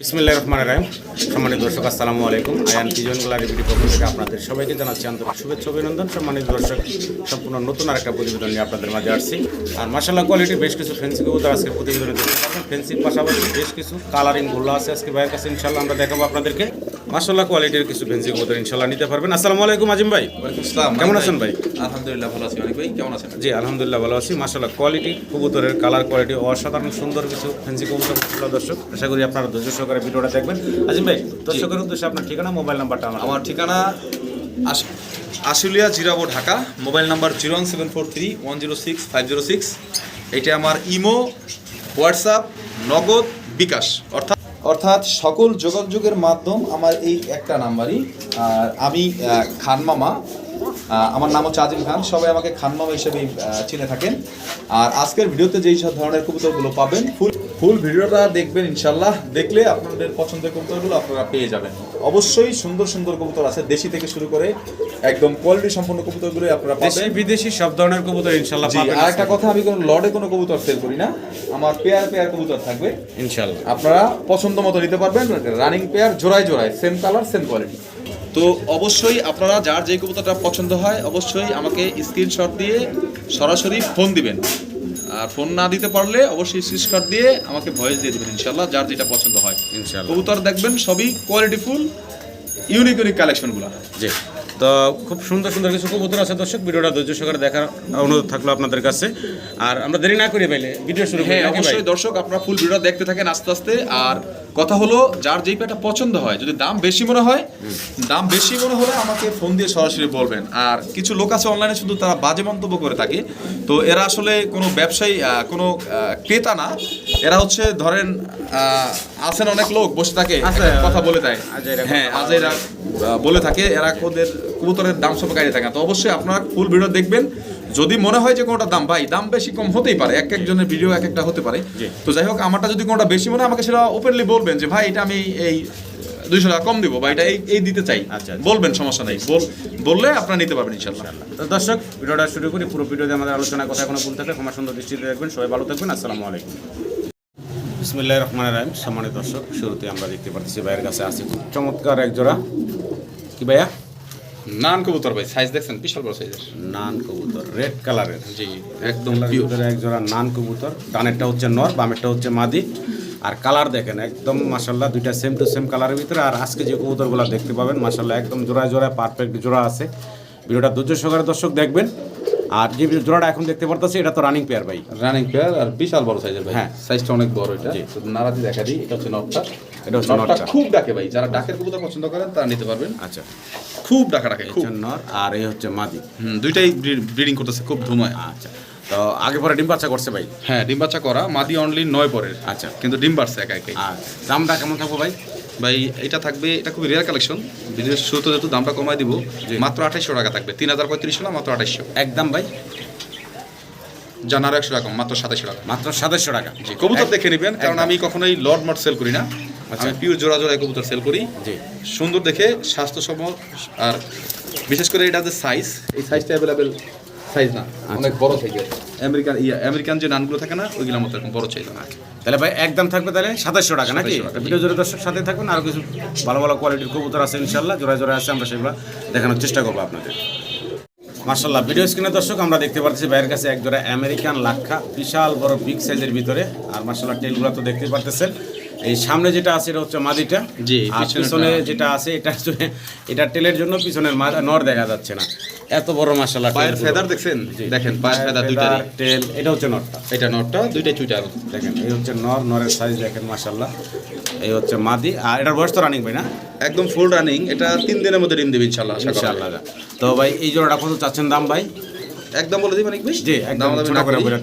বিসমিল্লাহ রহমান রাহিম। সম্মানিত দর্শক, আসসালামু আলাইকুম। আয়ান কিজন গ্যালারি রিপিটি পক্ষ থেকে আপনাদের সবাইকে জানাচ্ছি আন্তরিক শুভেচ্ছা, অভিনন্দন। সম্মানিত দর্শক, সম্পূর্ণ নতুন আরেকটা প্রতিবেদন নিয়ে আপনাদের মাঝে আসছি। আর মার্শাল্লাহ কোয়ালিটি বেশ কিছু ফেন্সি কবুতর আজকে প্রতিবেদনে দেখতে পাচ্ছেন। ফেন্সির পাশাপাশি বেশ কিছু কালারিংগুলো আছে আজকে ভাইয়ের কাছে। ইনশাল্লাহ আমরা দেখাবো আপনাদেরকে। মাসাল্লাহ কোয়ালিটির কিছু ফেন্সি কবুতর ইনশাল্লাহ নিতে পারবেন। আসসালামু আলাইকুম আজিম ভাই। আসসালাম। কেমন আছেন ভাই? আলহামদুলিল্লাহ ভালো আছি। অনেক ভাই কেমন আছেন? জি আলহামদুলিল্লাহ ভালো আছি। মাসাল্লাহ কোয়ালিটি কবুতরের কালার কোয়ালিটি অসাধারণ সুন্দর কিছু ফেন্সি কবুতর দর্শক। আশা করি আপনারা ধৈর্য সহকারে ভিডিওটা দেখবেন। আজিম ভাই দর্শকের উদ্দেশ্যে আপনার ঠিকানা মোবাইল নাম্বারটা আমার। আমার ঠিকানা আশ- Ashulia Zirabo Dhaka. Mobile number zero one seven four three one zero six five zero six এটা আমার ইমো হোয়াটসঅ্যাপ নগদ বিকাশ অর্থাৎ অর্থাৎ সকল যোগাযোগের মাধ্যম আমার এই একটা নাম্বারই। আর আমি খান মামা। আমার নাম হচ্ছে আজিম খান। সবাই আমাকে খান মামা হিসেবেই চিনে থাকেন। আর আজকের ভিডিওতে যেই সব ধরনের কবুতরগুলো পাবেন, ফুল ফুল ভিডিওটা দেখবেন ইনশাল্লাহ। দেখলে আপনাদের পছন্দের কবুতরগুলো আপনারা পেয়ে যাবেন। অবশ্যই সুন্দর সুন্দর কবুতর আছে। দেশি থেকে শুরু করে একদম কোয়ালিটি সম্পন্ন কবুতরগুলো আপনারা দেশি বিদেশি সব ধরনের কবুতর ইনশাল্লাহ পাবেন আর একটা কথা আমি কোনো লডে কোনো কবুতর সেল করি না। আমার পেয়ার পেয়ার কবুতর থাকবে। ইনশাল্লাহ। আপনারা পছন্দ মতো নিতে পারবেন। রানিং পেয়ার জোড়ায় জোড়ায় সেম কালার সেম কোয়ালিটি তো অবশ্যই আপনারা যার যে কবুতরটা পছন্দ হয় অবশ্যই আমাকে স্ক্রিনশট দিয়ে সরাসরি ফোন দিবেন। আর ফোন না দিতে পারলে অবশ্যই স্ক্রিনশট দিয়ে আমাকে ভয়েস দিয়ে দেবেন ইনশাল্লাহ যার যেটা পছন্দ হয়। ইনশাল্লাহ কবুতর দেখবেন সবই কোয়ালিটিফুল ইউনিক ইউনিক কালেকশনগুলো জি। তো খুব সুন্দর সুন্দর কিছু কবুতর আছে দর্শক ভিডিওটা ধৈর্য সহকারে দেখার অনুরোধ থাকল আপনাদের কাছে। আর আমরা দেরি না করি পাইলে ভিডিও শুরু করি হ্যাঁ অবশ্যই দর্শক আপনারা ফুল ভিডিও দেখতে থাকেন আস্তে আস্তে। আর কথা হলো যার যেই পেটা পছন্দ হয় যদি দাম বেশি মনে হয় দাম বেশি মনে হলে আমাকে ফোন দিয়ে সরাসরি বলবেন। আর কিছু লোক আছে অনলাইনে শুধু তারা বাজে মন্তব্য করে থাকে। তো এরা আসলে কোনো ব্যবসায়ী আহ, কোনো ক্রেতা না। এরা হচ্ছে ধরেন আহ, আছেন অনেক লোক বসে থাকে কথা বলে দেয়। হ্যাঁ আজ এরা বলে থাকে। এরা ওদের কবুতরের দাম সব গাড়ি থাকে তো অবশ্যই আপনারা ফুল ভিডিও দেখবেন। যদি মনে হয় যে কোনোটা দাম ভাই দাম বেশি কম হতেই পারে এক একজনের ভিডিও এক একটা হতে পারে। তো যাই হোক আমারটা যদি কোনোটা বেশি মনে হয় আমাকে সেটা ওপেনলি বলবেন যে ভাই এটা আমি এই দুইশো টাকা কম দিব বা এটা এই এই দিতে চাই। আচ্ছা, আচ্ছা। বলবেন সমস্যা নেই। বললে আপনারা নিতে পারবেন ইনশাল্লাহ তো দর্শক ভিডিওটা শুরু করি। পুরো ভিডিওতে আমাদের আলোচনা কথা কোনো ভুল থাকলে ক্ষমা সুন্দর দৃষ্টিতে দেখবেন। সবাই ভালো থাকবেন। আসসালামু আলাইকুম। বিসমিল্লাহ রহমান রাহিম। সম্মানিত দর্শক শুরুতে আমরা দেখতে পাচ্ছি ভাইয়ের কাছে আছে খুব চমৎকার এক জোড়া। কি ভাইয়া? নান কবুতর ভাই সাইজ দেখছেন? বিশাল বড় সাইজের নান কবুতর রেড কালারের জি। একদম পিওর এক জোড়া নান কবুতর ডানেরটা হচ্ছে নর বামেরটা হচ্ছে মাদি। আর কালার দেখেন একদম মাসাল্লাহ দুইটা সেম টু সেম কালারের ভিতরে। আর আজকে যে কবুতরগুলো দেখতে পাবেন মাসাল্লাহ একদম জোড়ায় জোড়ায় পারফেক্ট জোড়া আছে। ভিডিওটা ধৈর্য সহকারে দর্শক দেখবেন। আর যে জোড়াটা এখন দেখতে পারতেছি এটা তো রানিং পেয়ার ভাই। রানিং পেয়ার আর বিশাল বড় সাইজের ভাই। হ্যাঁ। সাইজটা অনেক বড় এটা। জি। শুধু নারাজি দেখা দিই এটা হচ্ছে নটটা। এটা হচ্ছে নটটা। খুব ডাকে ভাই। যারা ডাকের কবুতর পছন্দ করেন তারা নিতে পারবেন। আচ্ছা। খুব ডাকা ডাকে খুব। নর আর এই হচ্ছে মাদি। হুম, দুইটাই ব্রিডিং করতেছে খুব ধুমায়। আচ্ছা তো আগে পরে ডিম বাচ্চা করছে ভাই? হ্যাঁ ডিম বাচ্চা করা মাদি অনলি নয় পরের। আচ্ছা। কিন্তু ডিম বাড়ছে একা একাই। দামটা কেমন থাকব ভাই? ভাই এটা থাকবে এটা খুবই রেয়ার কালেকশন বিদেশ শুরুতে যেহেতু দামটা কমাই দিব। মাত্র আঠাইশশো টাকা থাকবে। তিন হাজার পঁয়ত্রিশশো না মাত্র আঠাইশশো। একদম ভাই। জানার একশো টাকা মাত্র সাতাইশশো টাকা। মাত্র সাতাশশো টাকা। জি কবুতর দেখে নেবেন কারণ আমি কখনোই লর্ড মট সেল করি না। আচ্ছা। আমি পিওর জোড়া জোড়া কবুতর সেল করি। জি। সুন্দর দেখে স্বাস্থ্যসম আর বিশেষ করে এটা যে সাইজ এই সাইজটা অ্যাভেলেবেল সাইজ না অনেক বড় সাইজের আমেরিকান ইয়া আমেরিকান যে নানগুলো থাকে না ওইগুলোর মতো এরকম বড় সাইজ না। তাহলে ভাই একদম থাকবে তাহলে সাতাশশো টাকা নাকি? 2700 টাকা, জি। ভিডিও জোরে দর্শক সাথে থাকবেন আর কিছু ভালো ভালো কোয়ালিটির কবুতর আছে ইনশাল্লাহ জোড়া জোড়া আছে আমরা সেগুলো দেখানোর চেষ্টা করব আপনাদের। মার্শাল্লাহ ভিডিও স্ক্রিনে দর্শক আমরা দেখতে পাচ্ছি বাইরের কাছে এক জোড়া আমেরিকান লাক্ষা বিশাল বড় বিগ সাইজের ভিতরে। আর মার্শাল্লাহ টেলগুলো তো দেখতে পারতেছেন। এই সামনে যেটা আছে এটা হচ্ছে মাদিটা। জি, আর পিছনে যেটা আছে এটা হচ্ছে এটা টেলের জন্য পিছনের নর দেখা যাচ্ছে না। এত বড় মার্শাল্লাহ পায়ের ফেদার দেখছেন? দেখেন পায়ের ফেদার দুইটারই। টেল এটা হচ্ছে নরটা এটা নটটা দুইটা চুইটার দেখেন। এই হচ্ছে নর নরের সাইজ দেখেন মাশাল্লাহ এই হচ্ছে মাদি। আর এটার বয়স তো রানিং ভাই না? একদম ফুল রানিং এটা তিন দিনের মধ্যে ডিম দেবে ইনশাল্লাহ আশা ইনশাআল্লাহ তো ভাই এই জোড়াটা কত চাচ্ছেন দাম ভাই? একদম বলে দিবেন একবার জি, একদম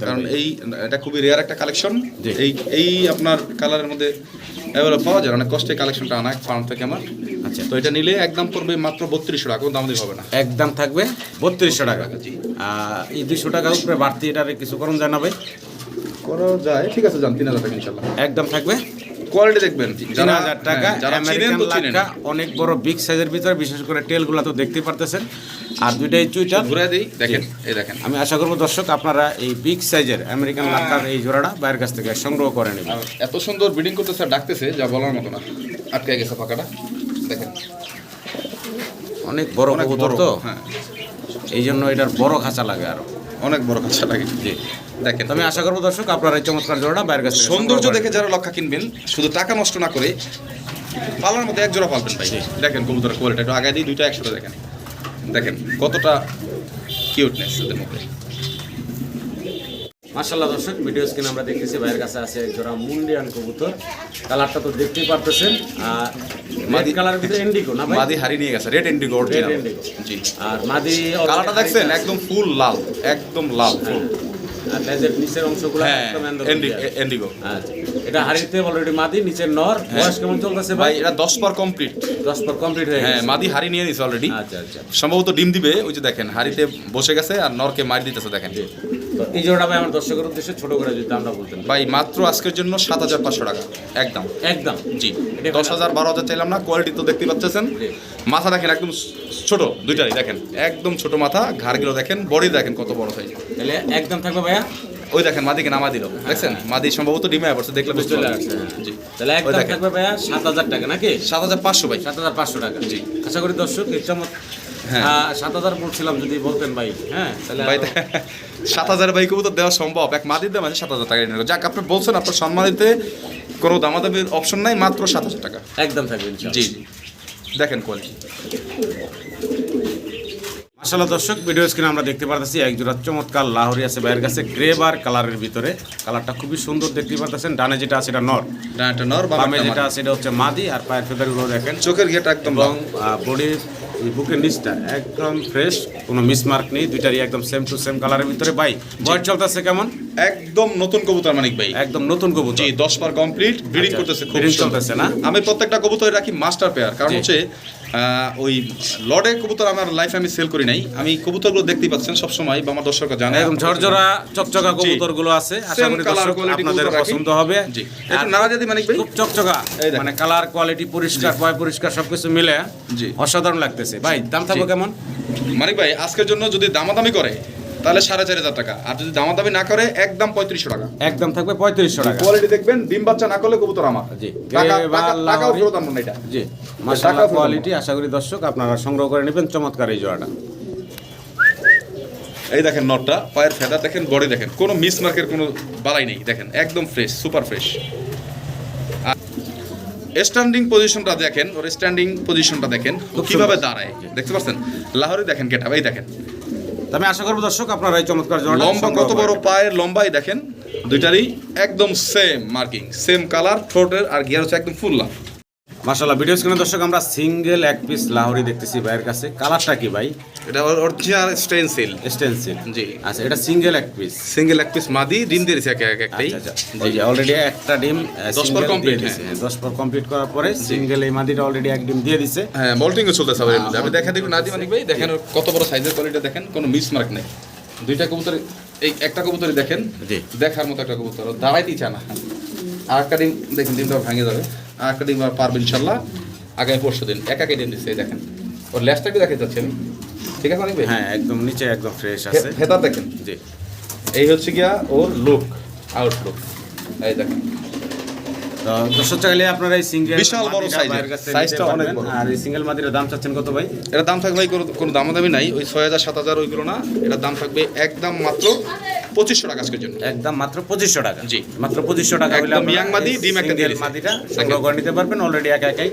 কারণ এই এটা খুবই রেয়ার একটা কালেকশন। এই এই আপনার কালারের মধ্যে অ্যাভেলেবল পাওয়া যায় অনেক কষ্টে কালেকশনটা আনা ফার্ম থেকে আমার। আচ্ছা তো এটা নিলে একদম পড়বে মাত্র বত্রিশশো টাকা দাম দিয়ে হবে না। একদম থাকবে বত্রিশশো টাকা। এই দুইশো টাকার উপরে বাড়তি এটার কিছু করুন যায় না ভাই? করা যায়। ঠিক আছে যান তিন হাজার টাকা ইনশাল্লাহ একদম থাকবে? কোয়ালিটি দেখবেন। তিন হাজার টাকা হ্যাঁ, আমেরিকান তো অনেক বড় বিগ সাইজের ভিতরে বিশেষ করে টেলগুলো তো দেখতেই পারতেছেন। আর দুইটাই চুইটার ঘুরে দিই। দেখেন এই দেখেন। আমি আশা করব দর্শক আপনারা এই বিগ সাইজের আমেরিকান লাক্কার এই জোড়াটা বাইরের কাছ থেকে সংগ্রহ করে নেবেন। এত সুন্দর ব্রিডিং করতেছে ডাকতেছে যা বলার মতো না। আটকে গেছে ফাঁকাটা দেখেন। অনেক বড় কবুতর তো? হ্যাঁ। এই জন্য এটার বড় খাঁচা লাগে আরও। অনেক বড় খাঁচা লাগে। জি। দেখেন। আমি আশা করব দর্শক আপনারা এই চমৎকার জোড়াটা বাইরের কাছে সৌন্দর্য দেখে যারা লক্ষা কিনবেন শুধু টাকা নষ্ট না করে পালার মধ্যে এক জোড়া পালবেন ভাই। দেখেন কবুতরের কোয়ালিটি একটু আগে দিই দুইটা একসাথে দেখেন। দেখেন কতটা কিউটনেস এদের মধ্যে। মাশাল্লাহ দর্শক ভিডিও স্ক্রিনে আমরা দেখতেছি ভাইয়ের কাছে আছে জোড়া মুন্ডিয়ান কবুতর। কালারটা তো দেখতেই পারতেছেন। আর মাদি কালারের ভিতরে ইন্ডিগো না ভাই? মাদি হারি নিয়ে গেছে রেড অরিজিনাল Red জি। আর মাদি কালারটা দেখছেন? একদম ফুল লাল একদম লাল ফুল আর লেজের নিচের অংশগুলো হ্যাঁ একদম আচ্ছা এটা হাড়িতে অলরেডি মাদি নিচের নর। বয়স কেমন চলতেছে ভাই? এটা পার কমপ্লিট পর কমপ্লিট হয়ে হ্যাঁ মাদি নিয়ে নিছে অলরেডি আচ্ছা আচ্ছা। সম্ভবত ডিম দিবে ওই যে দেখেন হাড়িতে বসে গেছে আর নরকে মার দিতেছে দেখেন। তো এই জোড়া ভাই আমার দর্শকের উদ্দেশ্যে ছোট করে যদি দামটা বলতেন ভাই মাত্র আজকের জন্য সাত হাজার পাঁচশো টাকা। একদম। একদম। জি। দশ হাজার বারো হাজার চাইলাম না কোয়ালিটি তো দেখতে পাচ্ছেন। মাথা দেখেন একদম ছোট দুইটাই দেখেন। একদম ছোট মাথা ঘাড়গুলো দেখেন বডি দেখেন কত বড় সাইজ তাহলে একদম থাকবে ভাইয়া? ওই দেখেন মাদিকে নামা দিল দেখছেন? মাদি সম্ভবত ডিমে পড়ছে দেখলে বুঝতে। আসছে হ্যাঁ। জি। তাহলে একদম থাকবে ভাইয়া সাত হাজার টাকা নাকি? সাত হাজার পাঁচশো ভাই। সাত হাজার পাঁচশো টাকা। জি। আশা করি দর্শক এই চমৎ হ্যাঁ। আহ, সাত হাজার বলছিলাম যদি বলতেন ভাই। হ্যাঁ তাহলে ভাই সাত হাজার ভাই কবুতর দেওয়া সম্ভব। এক মাদির দাম আছে সাত হাজার টাকা নিয়ে যাক আপনি বলছেন আপনার সম্মানিতে কোনো দামাদামির অপশন নাই মাত্র সাত হাজার টাকা। একদম থাকবেন জি জি। দেখেন কোয়ালিটি মাশাআল্লাহ দর্শক ভিডিও স্ক্রিনে আমরা দেখতে পারতেছি এক জোড়া চমৎকার লাহরি আছে ভাইয়ের কাছে গ্রে বার কালারের ভিতরে। কালারটা খুবই সুন্দর দেখতে পারতেছেন। ডানে যেটা আছে এটা নর। ডানাটা নর বামে যেটা আছে এটা হচ্ছে মাদি আর পায়ের ফেদারগুলো দেখেন। চোখের ঘেটা একদম এবং বডি বুকের নিচটা একদম ফ্রেশ কোনো মিসমার্ক নেই দুইটারই একদম সেম টু সেম কালারের ভিতরে। ভাই বয়স চলতেছে কেমন? একদম নতুন কবুতর মানিক ভাই। একদম নতুন কবুতর। জি দশ বার কমপ্লিট ব্রিডিং আচ্ছা, করতেছে খুব। চলতেছে না? আমি প্রত্যেকটা কবুতর রাখি মাস্টার পেয়ার কারণ হচ্ছে ওই লর্ডে কবুতর আমার লাইফ আমি সেল করি নাই। আমি কবুতরগুলো দেখতেই পাচ্ছেন সব সময় বা আমার দর্শকরা জানে। একদম ঝরঝরা চকচকা কবুতরগুলো আছে। আশা করি দর্শক আপনাদের পছন্দ হবে। জি। এটা একটু নাড়া যদি মানে খুব চকচকা মানে কালার কোয়ালিটি পরিষ্কার পয় পরিষ্কার সবকিছু মিলে জি। অসাধারণ লাগতেছে। ভাই দাম থাকবে কেমন? মানিক ভাই আজকের জন্য যদি দামাদামি করে তাহলে সাড়ে চার হাজার টাকা। আর যদি দামাদামি না করে একদম পঁয়ত্রিশশো টাকা। একদম থাকবে পঁয়ত্রিশশো টাকা। কোয়ালিটি দেখবেন ডিম বাচ্চা না করলে কবুতর আমার। জি। টাকাও ফেরত এটা। জি। কোয়ালিটি আশা করি দর্শক আপনারা সংগ্রহ করে নেবেন। চমৎকার এই জোড়াটা। এই দেখেন নটটা পায়ের ফেদা দেখেন বডি দেখেন। কোনো মিস মার্কের কোনো বালাই নেই দেখেন একদম ফ্রেশ সুপার ফ্রেশ স্ট্যান্ডিং পজিশনটা দেখেন ওর স্ট্যান্ডিং পজিশনটা দেখেন কীভাবে দাঁড়ায় দেখতে পাচ্ছেন? লাহোরি দেখেন কেটা এই দেখেন। আমি আশা করব দর্শক আপনারা এই চমৎকার লম্বা কত বড়। পায়ের লম্বাই দেখেন দুইটারই একদম সেম মার্কিং সেম কালার ঠোঁটের আর গিয়ার হচ্ছে একদম ফুল লাল মাশাআল্লাহ ভিডিও স্ক্রিনে দর্শক আমরা সিঙ্গেল এক পিস লাহরি দেখতেছি ভাইয়ের কাছে। কালারটা কি ভাই? এটা অরিজিনাল স্টেনসিল স্টেনসিল জি। আচ্ছা এটা সিঙ্গেল এক পিস সিঙ্গেল এক পিস মাদি ডিম দিয়েছে এক এক একটাই। আচ্ছা আচ্ছা। যে অলরেডি একটা ডিম দশ পর complete, হ্যাঁ। দশ পর কমপ্লিট করার পরে সিঙ্গেল এই মাদিটা অলরেডি এক ডিম দিয়ে দিছে। হ্যাঁ মল্টিংও চলতেছে আবার মধ্যে। আমি দেখা দেখুন নাদি মানিক ভাই দেখেন কত বড় সাইজের কোয়ালিটি দেখেন কোনো মিস মার্ক নেই। দুইটা কবুতর এই একটা কবুতরই দেখেন। জি। দেখার মতো একটা কবুতর দাঁড়াইতেই চায় না। আর একটা ডিম দেখুন ডিমটা ভাঙে যাবে। আর একটা ডিম পারবে ইনশাল্লাহ আগামী পরশু দিন। একাকে ডিম দিচ্ছে এই দেখেন। ওর ল্যাসটাকে দেখে চাচ্ছি আমি ঠিক আছে অনেক হ্যাঁ একদম নিচে একদম ফ্রেশ আছে। হেতা দেখেন। জি। এই হচ্ছে গিয়া ওর লুক আউটলুক এই দেখেন। দর্শক চাইলে আপনারা এই সিঙ্গেল বিশাল বড় size এর। অনেক বড়। আর এই সিঙ্গেল মাদির দাম চাচ্ছেন কত ভাই? দাম থাকবে ভাই কোনো কোনো দামাদামি নাই। ওই ছয় হাজার সাত হাজার ওইগুলো না। এটার দাম থাকবে একদম মাত্র পঁচিশশো টাকা আজকের জন্য। একদম মাত্র পঁচিশশো টাকা। জি। মাত্র পঁচিশশো টাকা হলে একদম আপনারা মাদি, ডিম একটা দিয়ে মাদিটা সংগ্রহ করে নিতে পারবেন। অলরেডি একা একাই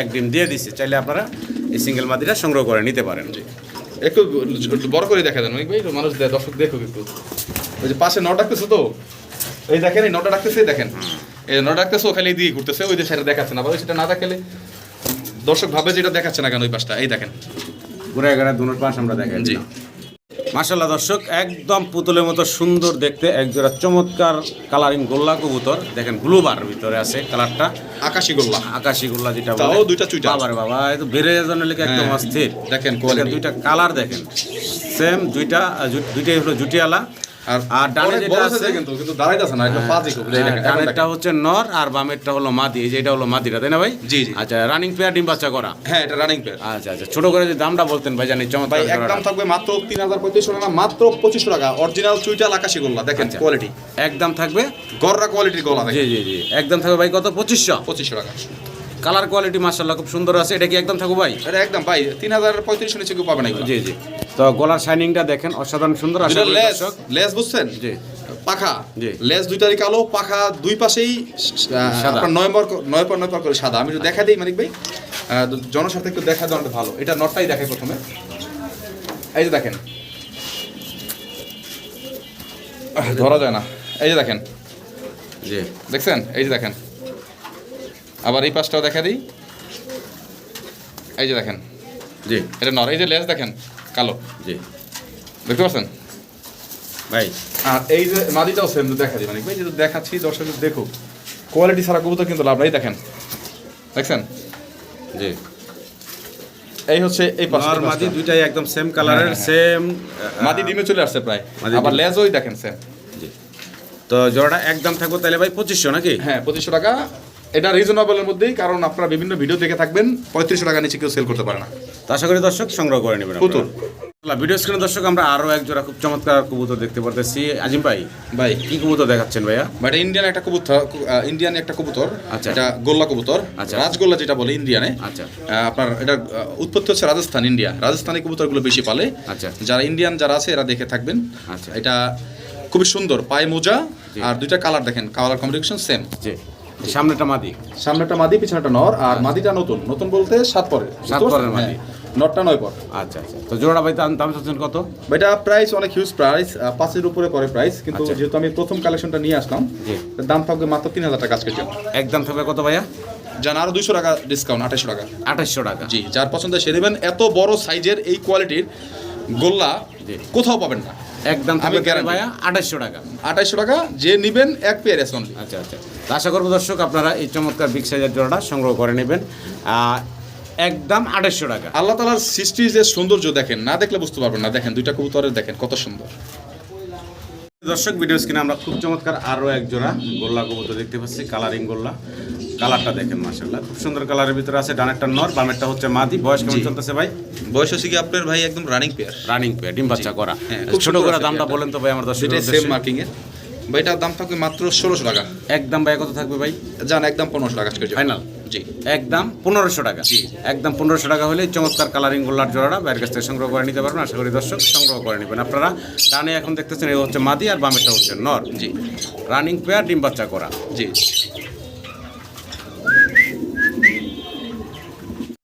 এক ডিম দিয়ে দিচ্ছে চাইলে আপনারা এই সিঙ্গেল মাদিটা সংগ্রহ করে নিতে পারেন। জি। একটু বড় করে দেখা দেন অনেক ভাই। মানুষ দর্শক দেখুক একটু। ওই যে পাশে নটা ডাকতেছে তো? এই দেখেন এই নটা এই দেখেন। এই নটা ডাকতেছে খালি দিয়ে ঘুরতেছে ওই যে দেখাচ্ছে না ওই সেটা না দেখালে দর্শক ভাবে যেটা দেখাচ্ছে না কেন ওই পাশটা এই দেখেন ঘুরে গেড়ে দুনোর পাশ আমরা দেখাই জি। মাশাল্লাহ দর্শক একদম পুতুলের মতো সুন্দর দেখতে একজোড়া চমৎকার কালারিং গোল্লা কবুতর দেখেন ব্লুবার ভিতরে আছে কালারটা আকাশি গোল্লা আকাশি গোল্লা যেটা তাও বলে। দুইটা চুইটা। বাবা এই তো বেড়ে যাওয়ার লেগে একদম হ্যাঁ। অস্থির দেখেন। দুইটা কালার দেখেন সেম দুইটা দুইটাই হলো জুটিয়ালা আর আর ডানে যেটা আছে কিন্তু কিন্তু দাঁড়াইতেছে না এটা পাজি খুব এই দেখেন, এখন ডানেরটা হচ্ছে নর আর বামেরটা হলো মাদি এই যে এটা হলো মাদিটা তাই না ভাই? জি, জি। আচ্ছা রানিং পেয়ার ডিম বাচ্চা করা। হ্যাঁ এটা রানিং পেয়ার আচ্ছা আচ্ছা ছোট করে যদি দামটা বলতেন ভাই জানি ভাই একদম থাকবে মাত্র টাকা মাত্র টাকা অরিজিনাল আকাশি গোল্লা দেখেন আচ্ছা। কোয়ালিটি একদম থাকবে গররা কোয়ালিটির গলা জি জি জি একদম থাকবে ভাই কত? পঁচিশশো? পঁচিশশো টাকা। কালার কোয়ালিটি মার্শাল্লাহ খুব সুন্দর আছে। এটা কি একদম থাকবে ভাই? এটা একদম ভাই তিন হাজার পঁয়ত্রিশশো নিচে কেউ পাবে না জি জি। তো গলার শাইনিংটা দেখেন অসাধারণ সুন্দর আছে করি লেজ বুঝছেন? জি। পাখা। জি। লেজ দুইটারই কালো পাখা দুই পাশেই সাদা। আপনার নয় নম্বর নয় পর করে সাদা। আমি দেখা দিই মানিক ভাই। জনস্বার্থে একটু দেখা দেওয়াটা ভালো। এটা নটটাই দেখে প্রথমে। এই যে দেখেন। ধরা যায় না। এই যে দেখেন। জি। দেখছেন? এই যে দেখেন। আবার এই পাশটাও দেখা দিই। এই যে দেখেন। জি। এটা নর এই যে লেজ দেখেন কালো। জি। দেখতে পাচ্ছেন? ভাই। আর এই যে মাদিটাও সেম দেখা দিই। মানে এই যে দেখাচ্ছি দর্শক দেখো কোয়ালিটি ছাড়া কবুতর কিন্তু লাভ নাই দেখেন। দেখছেন? জি। এই হচ্ছে এই পাশে মাদি দুইটাই একদম সেম কালারের সেম মাদি ডিমে চলে আসছে প্রায়। আবার। লেজই দেখেন সেম জি। তো জোড়াটা একদম থাকব তাহলে ভাই পঁচিশশো নাকি? হ্যাঁ পঁচিশশো টাকা। এটা রিজনেবলের মধ্যেই কারণ আপনারা বিভিন্ন ভিডিও দেখে থাকবেন পঁয়ত্রিশশো টাকা নিচে কেউ সেল করতে পারে না। তো আশা করি দর্শক সংগ্রহ করে নেবেন পুতুল। ভিডিও স্ক্রিনে দর্শক আমরা আরও এক জোড়া খুব চমৎকার কবুতর দেখতে পারতেছি। আজিম ভাই ভাই। কি কবুতর দেখাচ্ছেন ভাইয়া? বাট ইন্ডিয়ান একটা কবুতর ইন্ডিয়ান একটা কবুতর আচ্ছা। এটা গোল্লা কবুতর আচ্ছা। রাজগোল্লা যেটা বলে ইন্ডিয়ানে আচ্ছা। আপনার এটা উৎপত্তি হচ্ছে রাজস্থান ইন্ডিয়া রাজস্থানি কবুতরগুলো বেশি পালে। আচ্ছা। যারা ইন্ডিয়ান যারা আছে এরা দেখে থাকবেন। আচ্ছা। এটা খুবই সুন্দর পায়ে মোজা আর দুইটা কালার দেখেন কালার কম্বিনেশন সেম জি। সামনেটা মাদি। সামনেটা মাদি পিছনেটা নর আর মাদিটা নতুন। নতুন বলতে সাত পরে সাত পরের মাদি। নটটা নয় পর। আচ্ছা আচ্ছা। তো জোড়া ভাই দাম চাচ্ছেন কত? এটা প্রাইস অনেক হিউজ প্রাইস পাঁচের উপরে পরে প্রাইস কিন্তু আচ্ছা। যেহেতু আমি প্রথম কালেকশনটা নিয়ে আসলাম দাম থাকবে মাত্র তিন হাজার টাকা জন্য। একদম থাকবে কত ভাইয়া? যান আরও দুইশো টাকা ডিসকাউন্ট আঠাশশো টাকা। আঠাশশো টাকা। জি যার পছন্দ সে নেবেন। এত বড় সাইজের এই কোয়ালিটির গোল্লা। কোথাও পাবেন না। একদম আমি থাকবে। ভাইয়া আঠাশশো টাকা। আঠাইশশো টাকা যে নিবেন এক পেয়ার এস অনলি আচ্ছা আচ্ছা আশা করব দর্শক আপনারা এই চমৎকার বিগ সাইজের জোড়াটা সংগ্রহ করে নেবেন। একদম আঠাশশো টাকা। আল্লাহ তালার সৃষ্টির যে সৌন্দর্য দেখেন না দেখলে বুঝতে পারবেন না। দেখেন দুইটা কবুতরের দেখেন কত সুন্দর। দর্শক ভিডিও স্ক্রিনে আমরা খুব চমৎকার আরও এক জোড়া গোল্লা কবুতর দেখতে পাচ্ছি কালারিং গোল্লা। কালারটা দেখেন মাসাল্লাহ খুব সুন্দর কালারের ভিতরে আছে ডানেরটা নর বামেরটা হচ্ছে মাদি। বয়স কেমন চলতেছে ভাই? বয়স হচ্ছে কি আপনার ভাই একদম রানিং পেয়ার রানিং পেয়ার ডিম বাচ্চা করা। হ্যাঁ, ছোট করে দামটা। বলেন তো ভাই আমার দশ সেটাই সেম মার্কিং এর। ভাই এটার দাম থাকবে মাত্র ষোলোশো টাকা। একদম ভাই কত থাকবে ভাই? জান একদম পনেরোশো টাকা জন্য। Final? জি। একদম পনেরোশো টাকা। জি। একদম পনেরোশো টাকা হলে চমৎকার কালারিং গোল্লার জোড়াটা বাইরের কাছ থেকে সংগ্রহ করে নিতে পারবেন। আশা করি দর্শক সংগ্রহ করে নেবেন। আপনারা টানে এখন দেখতেছেন এই হচ্ছে মাদি আর বামেরটা হচ্ছে নর। জি। রানিং পেয়ার ডিম বাচ্চা করা। জি।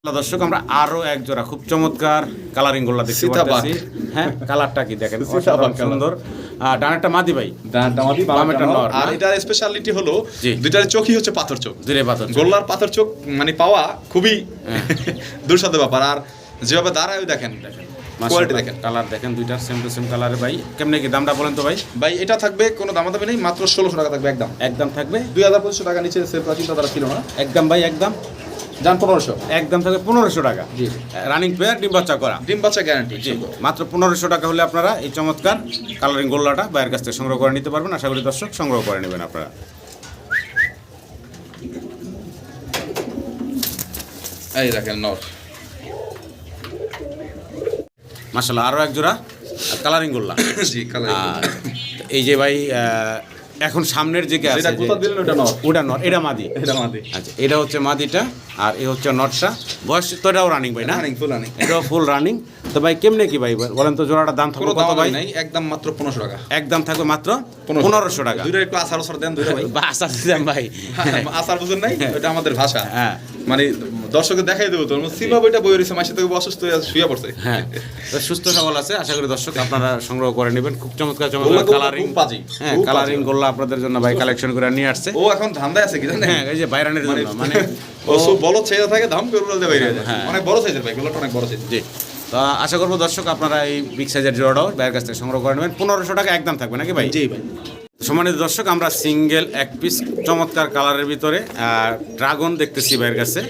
দর্শক আমরা আরও এক জোড়া খুব চমৎকার কালারিং গোল্লা দেখতে পাচ্ছি হ্যাঁ কালারটা কি দেখেন? অসাধারণ সুন্দর। আর ডানেরটা মাদি ভাই। দামাদি বামেরটা নর, আর এটার স্পেশালিটি হলো দুইটার চোখই হচ্ছে পাথর চোখ। পাথর গোল্লার পাথর চোখ মানে পাওয়া খুবই হ্যাঁ। দুঃসাধ্য ব্যাপার। আর যেভাবে দাঁড়ায় দেখেন কোয়ালিটি দেখেন। কালার দেখেন দুইটার সেম টু সেম কালারে ভাই। কেমনে কি দামটা বলেন তো ভাই? ভাই এটা থাকবে কোনো দামাদামি নেই মাত্র ষোলোশো টাকা থাকবে একদম। একদম থাকবে? দুই হাজার পঁচিশশো টাকা নিচে সে চিন্তা তারা ছিল না। একদম ভাই একদম। যান পনেরোশো। একদম থাকবে পনেরোশো টাকা। জি। রানিং পেয়ার ডিম বাচ্চা করা। ডিম বাচ্চা গ্যারান্টি জি। মাত্র পনেরোশো টাকা হলে আপনারা এই চমৎকার কালারিং গোল্লাটা বাইরের কাছ থেকে সংগ্রহ করে নিতে পারবেন। আশা করি দর্শক সংগ্রহ করে নেবেন আপনারা। এই দেখেন নর। মাসাল্লাহ আরও এক জোড়া কালারিং গোল্লা। জি কালার এই যে ভাই এখন সামনের যে গ্যাস ওটা নট এটা মাদি। এটা মাদি। আচ্ছা এটা হচ্ছে মাদিটা আর এ হচ্ছে নটটা বয়স তো এটাও রানিং ভাই না? রানিং ফুল রানিং এটাও ফুল রানিং তো ভাই কেমনে কি ভাই? বলেন তো জোড়াটার দাম থাকবে কত ভাই? নাই একদম মাত্র পনেরোশো টাকা। একদম থাকবে মাত্র পনেরোশো। টাকা। দুইটা একটু আসার দেন দুইটা ভাই। আছে দেন ভাই। আসার বুঝুন নাই? ওটা আমাদের ভাষা। হ্যাঁ। মানে দর্শককে দেখাই দেবো তোর সিমা বইটা বই রয়েছে মাসে থেকে অসুস্থ হয়ে শুয়ে পড়ছে। হ্যাঁ। সুস্থ সবল আছে আশা করি দর্শক আপনারা সংগ্রহ করে নেবেন। খুব চমৎকার চমৎকার কালারিং হ্যাঁ কালারিং গোল্লা আপনাদের জন্য ভাই কালেকশন করে নিয়ে আসছে। ও এখন ধান্দায় আছে কি জানেন? হ্যাঁ এই যে বাইরানের জন্য মানে ও সব বড় ছেড়ে থাকে ধাম করে দিয়ে বাইরে হ্যাঁ। অনেক বড় সাইজের ভাই গোলাটা অনেক বড় সাইজ জি। তো আশা করব দর্শক আপনারা এই বিগ সাইজের জোড়াটাও বাইরের কাছ থেকে সংগ্রহ করে নেবেন। পনেরোশো টাকা একদম থাকবে নাকি ভাই? জি ভাই। সম্মানিত দর্শক আমরা সিঙ্গেল এক পিস চমৎকার কালারের ভিতরে ড্রাগন দেখতেছি ভাইয়ের কাছে।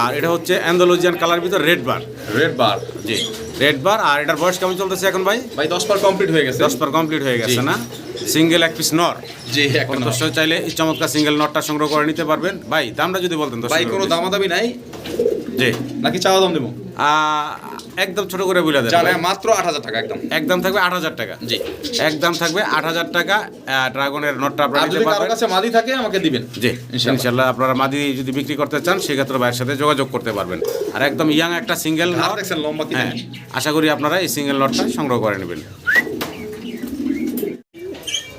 আর এটা হচ্ছে অ্যান্ডোলজিয়ান কালার ভিতরে রেড বার। রেড বার জি রেড বার। আর এটার বয়স কেমন চলতেছে এখন ভাই? ভাই দশ পার কমপ্লিট হয়ে গেছে। দশ বার কমপ্লিট হয়ে গেছে না? সিঙ্গেল এক পিস নর। জি এখন দর্শক চাইলে এই চমৎকার সিঙ্গেল নটটা সংগ্রহ করে নিতে পারবেন। ভাই দামটা যদি বলতেন ভাই কোনো। দামাদামি নাই। জি। নাকি চাওয়া দাম দেবো? একদম ছোট করে বলে দেন মাত্র আট হাজার টাকা একদম। একদম থাকবে আট হাজার টাকা। জি। একদম থাকবে আট হাজার টাকা ড্রাগনের নটটা আপনারা নিতে পারবেন। কাছে মাদি থাকে আমাকে দিবেন। জি ইনশাআল্লাহ। আপনারা মাদি যদি বিক্রি করতে চান সেক্ষেত্রে ভাইয়ের সাথে যোগাযোগ করতে পারবেন। আর একদম ইয়াং একটা সিঙ্গেল নট লম্বা হ্যাঁ আশা করি আপনারা এই সিঙ্গেল নটটা সংগ্রহ করে নেবেন।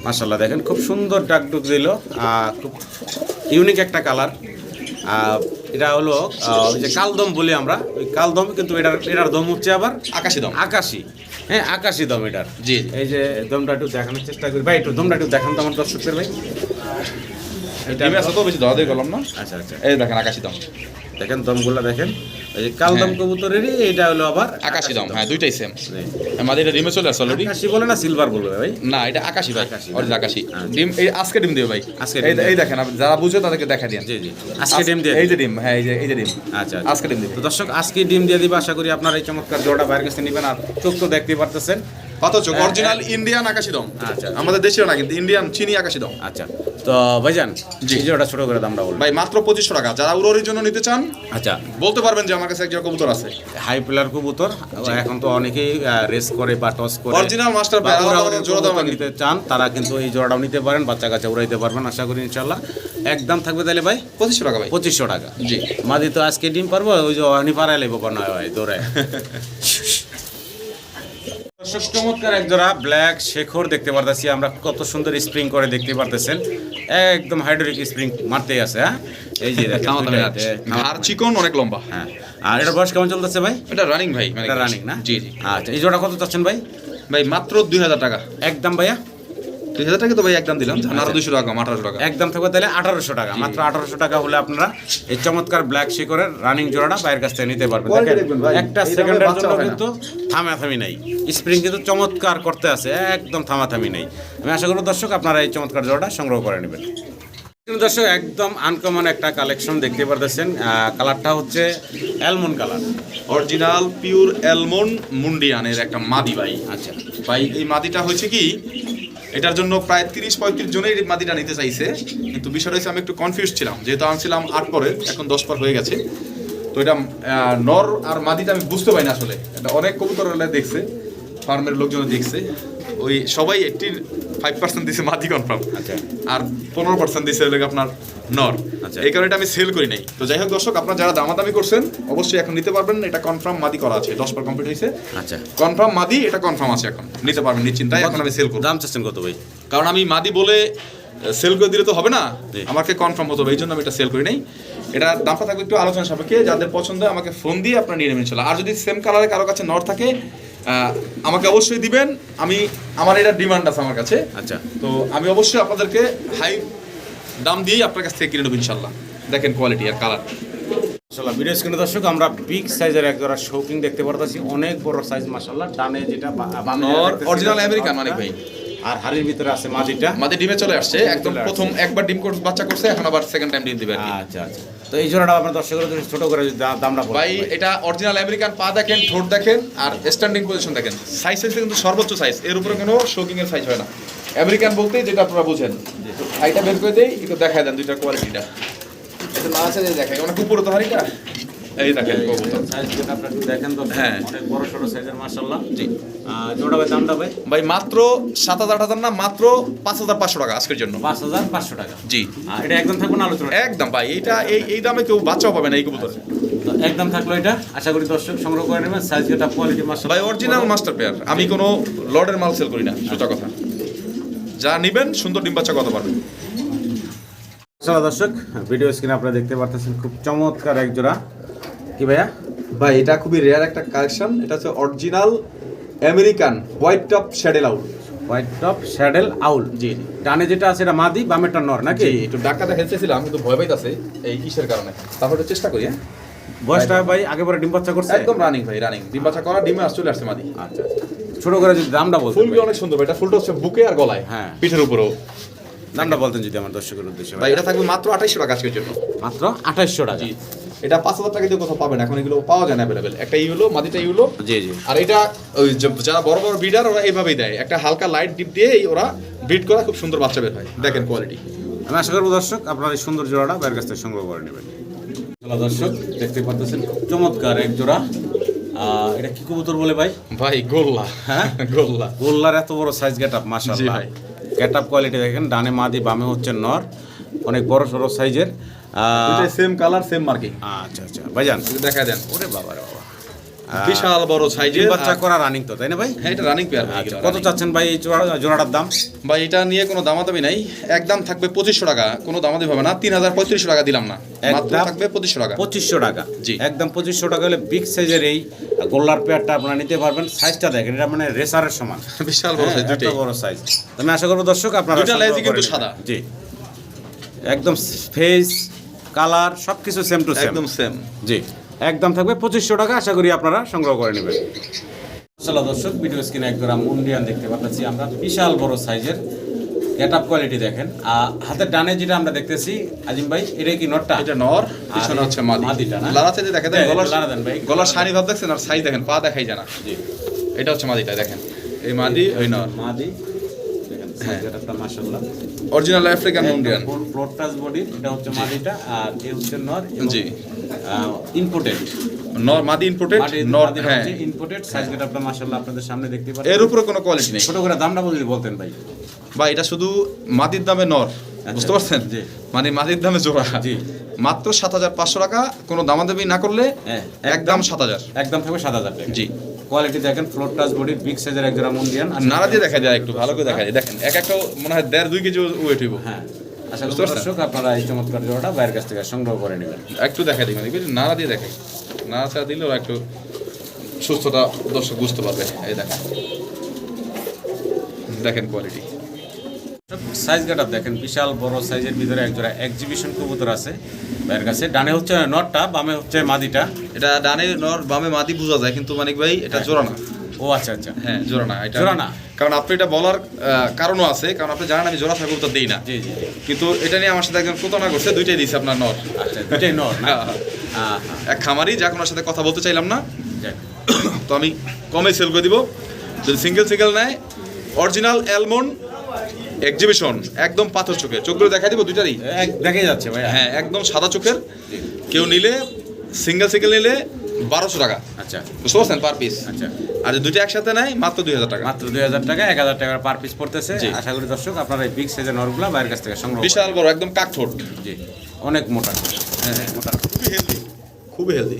মাশাল্লাহ দেখেন খুব সুন্দর ডাকডুক দিল। খুব ইউনিক একটা কালার। এটা হলো যে কালদম বলি আমরা ওই কালদম কিন্তু এটার এটার দম হচ্ছে আবার আকাশি দম। আকাশি। হ্যাঁ আকাশি দম এটার। জি এই যে দমটা একটু দেখানোর চেষ্টা করি। ভাই একটু দমটা একটু দেখান তো আমার দর্শকদের ভাই। এটা আমি এত বেশি ধরা দিয়ে গেলাম না? আচ্ছা আচ্ছা। এই দেখেন আকাশি দাম। দেখেন দমগুলা দেখেন। এই কালদম হ্যাঁ। কবুতরেরই এটা হলো আবার আকাশি দাম হ্যাঁ দুইটাই সেম আমাদের এটা ডিমে চলে আসছে অলরেডি আকাশি বলে না সিলভার বলবে ভাই? না এটা আকাশি ভাই আকাশি। অরিজিনাল আকাশি। আচ্ছা। ডিম এই আজকে ডিম দিও ভাই। আজকে এই দেখেন যারা বুঝে তাদেরকে দেখা দিন জি জি আজকে ডিম দিয়ে এই যে ডিম হ্যাঁ এই যে এই যে ডিম। আচ্ছা আজকে ডিম দিবে তো দর্শক আজকে ডিম দিয়ে দিবে আশা করি আপনারা এই চমৎকার জোড়া বাইরের কাছে নেবেন আর চোখ তো দেখতেই পারতেছেন। হ্যাঁ, অরিজিনাল ইন্ডিয়ান আকাশি দম আচ্ছা। আমাদের দেশীয় না কিন্তু ইন্ডিয়ান চিনি আকাশি দম আচ্ছা। তো ভাইজান জি। এই ছোট করে দামটা বলবেন ভাই মাত্র পঁচিশশো টাকা। যারা উড়োরির জন্য নিতে চান আচ্ছা। বলতে পারবেন যে আমার কাছে একজন কবুতর আছে। হাই প্লেয়ার কবুতর। এখন তো অনেকেই রেস করে বা টস করে। ওরাও আলাদা জোড়া দাম নিতে চান তারা কিন্তু এই জোড়াটাও নিতে পারেন বাচ্চা কাচ্চা উড়াইতে পারবেন আশা করি ইনশাল্লাহ একদম থাকবে তাহলে ভাই? পঁচিশশো টাকা ভাই। পঁচিশশো টাকা। জি। মাদি তো আজকে ডিম পারব ওই যে অনি পাড়ায় লেবো নয় হয় দৌড়ায়। দর্শক চমৎকার এক জোড়া ব্ল্যাক শেখর দেখতে পারতেছি। আমরা কত সুন্দর স্প্রিং করে দেখতে পারতেছেন। একদম হাইড্রোলিক স্প্রিং মারতেই আছে হ্যাঁ? এই যে। আর চিকন অনেক লম্বা। হ্যাঁ। আর এটা বয়স কেমন চলতেছে ভাই? এটা রানিং ভাই মানে এটা রানিং না? জি জি। আচ্ছা এই জোড়া কত চাচ্ছেন ভাই? ভাই মাত্র দুই হাজার টাকা। একদম ভাইয়া? দুই হাজার টাকা তো ভাই একদম দিলাম। জান আরও দুশো টাকা আঠারোশো টাকা। একদম থাকবে তাহলে আঠারোশো টাকা। মাত্র আঠারোশো টাকা হলে আপনারা এই চমৎকার ব্ল্যাক শিকরের রানিং জোড়াটা বাইরের কাছ থেকে নিতে পারবেন। একটা সেকেন্ডের জন্য কিন্তু থামাথামি নাই। স্প্রিং কিন্তু চমৎকার করতে আছে একদম থামাথামি নেই। আমি আশা করব দর্শক আপনারা এই চমৎকার জোড়াটা সংগ্রহ করে নেবেন। দর্শক একদম আনকমন একটা কালেকশন দেখতে পারতেছেন। কালারটা হচ্ছে almond colour original pure almond মুন্ডিয়ানের একটা মাদি ভাই। আচ্ছা। ভাই এই মাদিটা হয়েছে কি এটার জন্য প্রায় তিরিশ পঁয়ত্রিশ জনের মাদিটা নিতে চাইছে। কিন্তু বিষয়টা হচ্ছে আমি একটু কনফিউজ ছিলাম। যেহেতু আনছিলাম আট পরে, এখন দশ পর হয়ে গেছে। তো এটা নর আর মাদিটা আমি বুঝতে পারি না আসলে। এটা অনেক কবুতর দেখছে, ফার্মের লোকজন দেখছে। ওই সবাই এইটটি ফাইভ পার্সেন্ট দিছে মাদি কনফার্ম আচ্ছা। আর পনেরো পার্সেন্ট দিছে হলো আপনার নর। আচ্ছা। এই কারণে এটা আমি সেল করি নাই। তো যাই হোক দর্শক আপনারা যারা দামাদামি করছেন অবশ্যই এখন নিতে পারবেন। এটা কনফার্ম মাদি করা আছে। দশ বার কমপ্লিট হয়েছে। আচ্ছা। কনফার্ম মাদি এটা কনফার্ম আছে এখন। নিতে পারবেন নিশ্চিন্তায়। এখন আমি সেল করব। দাম চাচ্ছেন কত ভাই? কারণ আমি মাদি বলে সেল করে দিলে তো হবে না? আমাকে কনফার্ম হতে হবে। এই জন্য আমি এটা সেল করি নাই। এটা দামটা থাকবে একটু আলোচনা সাপেক্ষে। যাদের পছন্দ হয় আমাকে ফোন দিয়ে আপনারা নিয়ে নেবেন। আর যদি সেম কালারে কারও কাছে নর থাকে আমাকে অবশ্যই দিবেন। আমি আমার এটা ডিমান্ড আছে আমার কাছে। আচ্ছা। তো আমি অবশ্যই আপনাদেরকে হাই দাম দিয়েই আপনার কাছ থেকে কিনে নেব ইনশাল্লাহ। দেখেন কোয়ালিটি আর কালার মাশাআল্লাহ ভিডিও স্ক্রিনে দর্শক আমরা বিগ সাইজের এক জোড়া শৌকিং দেখতে পারতেছি। অনেক বড় সাইজ মাশাআল্লাহ। ডানে যেটা অরিজিনাল। American মানিক ভাই। আর হাড়ির ভিতরে আছে মাদিটা আমাদের ডিমে চলে আসছে। একদম প্রথম একবার ডিম কোর্স বাচ্চা করছে এখন আবার সেকেন্ড টাইম ডিম দিবে আচ্ছা আচ্ছা। তো এই জোড়াটা আপনার দর্শকের জন্য ছোট করে যদি দাম দামটা ভাই এটা অরিজিনাল আমেরিকান পা দেখেন ঠোঁট দেখেন আর স্ট্যান্ডিং পজিশন দেখেন। সাইজ সাইজ কিন্তু সর্বোচ্চ সাইজ এর উপরে কোনো শোকিং এর সাইজ হয় না। আমেরিকান বলতে যেটা আপনারা বুঝেন। হাইটা বের করে দেই একটু দেখায় দেন দুইটা কোয়ালিটিটা এটা মাছ আছে যে দেখাই। অনেক উপরে তো হাড়িটা। এই দেখেন কবুতর। হ্যাঁ। বড় ছোট সাইজের মাশাআল্লাহ। জি। জোড়া ভাই দামটা ভাই? ভাই মাত্র সাত হাজার আট হাজার না মাত্র পাঁচ হাজার পাঁচশো টাকা আজকের জন্য। পাঁচ হাজার পাঁচশো টাকা। জি। এটা একদম থাকবে না আলোচনা। একদম ভাই এইটা এই এই দামে কেউ বাচ্চাও পাবে না এই কবুতর। একদম থাকল এটা। আশা করি দর্শক সংগ্রহ করে নেবেন। সাইজ যেটা কোয়ালিটি মাশাআল্লাহ। ভাই অরিজিনাল মাস্টার পেয়ার আমি কোনো লর্ডের মাল সেল করি না সোজা কথা। যা নিবেন সুন্দর ডিম বাচ্চা কথা পারবেন দর্শক ভিডিও স্ক্রিনে আপনারা দেখতে পারতেছেন খুব চমৎকার এক জোড়া। কি ভাইয়া? ভাই এটা খুবই রেয়ার একটা কালেকশন এটা হচ্ছে original American white top saddle out white top saddle owl জি। ডানে যেটা আছে এটা মাদি বামেরটা নর নাকি? একটু ডাক্তারটা হেলতেছিলাম কিন্তু ভয় পাইতাছে এই কিসের কারণে। তারপর চেষ্টা করি হ্যাঁ? বয়সটা ভাই আগে পরে ডিম বাচ্চা করছে? একদম রানিং ভাই রানিং ডিম বাচ্চা করা ডিমে আস চলে আসছে মাদি। আচ্ছা আচ্ছা। ছোট করে যদি দামটা বলতেন ফুলবি অনেক সুন্দর ভাই এটা ফুলটা হচ্ছে বুকে আর গলায় হ্যাঁ। পিঠের উপরেও। দামটা বলতেন যদি আমার দর্শকের উদ্দেশ্যে ভাই ভাই। এটা থাকবে মাত্র আঠাইশশো টাকা আজকের জন্য। মাত্র আঠাইশশো টাকা। জি। এটা পাঁচ হাজার টাকা দিয়ে কোথাও পাবেন এখন এগুলো পাওয়া যায় না অ্যাভেলেবেল একটা ই হলো মাদিটা ই হলো জি জি। আর এটা ওই যারা বড় বড় ব্রিডার ওরা এইভাবেই দেয়। একটা হালকা লাইট ডিপ দিয়ে ওরা ব্রিড করা খুব সুন্দর বাচ্চা বের হয়। দেখেন কোয়ালিটি আমি আশা করব দর্শক আপনার এই সুন্দর জোড়াটা বাইরের কাছ থেকে সংগ্রহ করে নেবেন। দর্শক দেখতে পাচ্ছেন চমৎকার এক জোড়া। এটা কি কবুতর বলে ভাই? ভাই গোল্লা। হ্যাঁ? গোল্লা। গোল্লার এত বড় সাইজ গেট আপ ভাই। গেট আপ কোয়ালিটি দেখেন ডানে মাদি বামে হচ্ছে নর। অনেক বড় সড়ো সাইজের সেম কালার সেম মার্কিং আচ্ছা আচ্ছা ভাইজান। দেখা দেন। ওরে বাবা রে বাবা। বিশাল বড় সাইজের বাচ্চা করা রানিং তো তাই না ভাই? হ্যাঁ এটা রানিং পেয়ার আচ্ছা কত চাচ্ছেন ভাই এই জোড়াটার দাম? ভাই এটা নিয়ে কোনো দামাদামি নাই। একদম থাকবে পঁচিশশো টাকা কোনো দামাদামি হবে না। তিন হাজার পঁয়ত্রিশশো টাকা দিলাম না। মাত্র থাকবে পঁচিশশো টাকা। পঁচিশশো টাকা। জি। একদম পঁচিশশো টাকা হলে বিগ সাইজের এই গোল্লার পেয়ারটা আপনারা নিতে পারবেন। সাইজটা দেখেন এটা মানে রেসারের সমান। বিশাল বড় হ্যাঁ, সাইজ এত দুটোই বড় সাইজ আমি আশা করব দর্শক আপনারা দুইটা সংগ্রহ কিন্তু সাদা। জি। একদম ফেস কালার সব কিছু সেম টু সেম একদম সেম জি। একদম থাকবে পঁচিশশো টাকা আশা করি আপনারা সংগ্রহ করে নেবেন। চলো দর্শক ভিডিও স্ক্রিনে এক জোড়া মুন্ডিয়ান দেখতে পাচ্ছি। আমরা বিশাল বড় সাইজের গেট আপ কোয়ালিটি দেখেন। আর হাতের ডানে যেটা আমরা দেখতেছি আজিম ভাই এটা কি নটটা? এটা নর পিছনে হচ্ছে মাদি। মাদিটা না? লালাতে যে দেখে দেন হ্যাঁ, গলার লালা দেন ভাই। গলার শাড়ি ভাব দেখছেন আর সাইজ দেখেন পা দেখাই জানা জি। এটা হচ্ছে মাদিটা দেখেন। এই মাদি ওই নর। মাদি। মাশাআল্লাহ। Original African Mundian floor touch body এটা হচ্ছে মাদিটা আর এ হচ্ছে নর জি। ইম্পোর্টেড নর মাদি ইম্পোর্টেড নর হ্যাঁ। ইম্পোর্টেড সাইজ গেট আপটা মাশাআল্লাহ আপনাদের সামনে দেখতে পাচ্ছেন। এর উপরে কোনো কোয়ালিটি নেই। ছোট করে দামটা বলে বলতেন ভাই। বা এটা শুধু মাদির দামে নর বুঝতে পারছেন। মানে মাদির দামে জোড়া। জি। মাত্র সাত হাজার পাঁচশো টাকা কোনো দামাদামি না করলে হ্যাঁ, একদম সাত হাজার। একদম থাকবে সাত হাজার জি। কোয়ালিটি দেখেন ফ্লোর টাচ বডি বিগ সাইজের এক জোড়া আর নাড়া দিয়ে দেখা যায় একটু ভালো করে দেখা যায়। দেখেন এক একটা মনে হয় দেড় দুই কেজি ওয়েট হইব। হ্যাঁ। আচ্ছা করি দর্শক আপনারা এই চমৎকার জোড়াটা বাইরের কাছ থেকে সংগ্রহ করে নেবেন। একটু দেখা দিবেন দেখবেন নাড়া দিয়ে দেখে নাড়া ছাড়া দিলে ওরা একটু সুস্থতা দর্শক বুঝতে পারবে। এই দেখেন। দেখেন কোয়ালিটি সাইজ গেট দেখেন বিশাল বড় সাইজের ভিতরে এক জোড়া এক্সিবিশন কবুতর আছে। বাইরের কাছে ডানে হচ্ছে নটটা বামে হচ্ছে মাদিটা। এটা ডানে নর বামে মাদি বোঝা যায় কিন্তু মানিক ভাই এটা জোড়া না। ও আচ্ছা আচ্ছা। হ্যাঁ জোড়া না এটা জোড়া না? কারণ আপনি এটা বলার কারণও আছে কারণ আপনি জানেন আমি জোড়া থাকব তো দেই না। জি জি। কিন্তু এটা নিয়ে আমার সাথে একজন প্রতারণা করছে দুইটাই দিয়েছে আপনার নর। আচ্ছা দুটাই নট না? হ্যাঁ, হ্যাঁ, এক খামারি যাক ওনার সাথে কথা বলতে চাইলাম না। তো আমি কমে সেল করে দিব। যদি সিঙ্গেল সিঙ্গেল নেয় অরিজিনাল অ্যালমন্ড এক্সিবিশন একদম পাথর চোখে চোখগুলো দেখা দিব দুইটারই? এক দেখে যাচ্ছে ভাই হ্যাঁ একদম সাদা চোখের। কেউ নিলে সিঙ্গেল সিঙ্গেল নিলে বারোশো টাকা। আচ্ছা। বুঝতে পারছেন? পার পিস আচ্ছা। আর দুইটা একসাথে নাই মাত্র দুই হাজার টাকা। মাত্র দুই হাজার টাকা এক হাজার টাকার পার পিস পড়তেছে। আশা করি দর্শক আপনারা এই বিগ সাইজের নরগুলা বাইরের কাছ থেকে সংগ্রহ বিশাল বড় একদম কাকঠোট জি। অনেক মোটা। হ্যাঁ মোটা। খুবই হেলদি খুবই হেলদি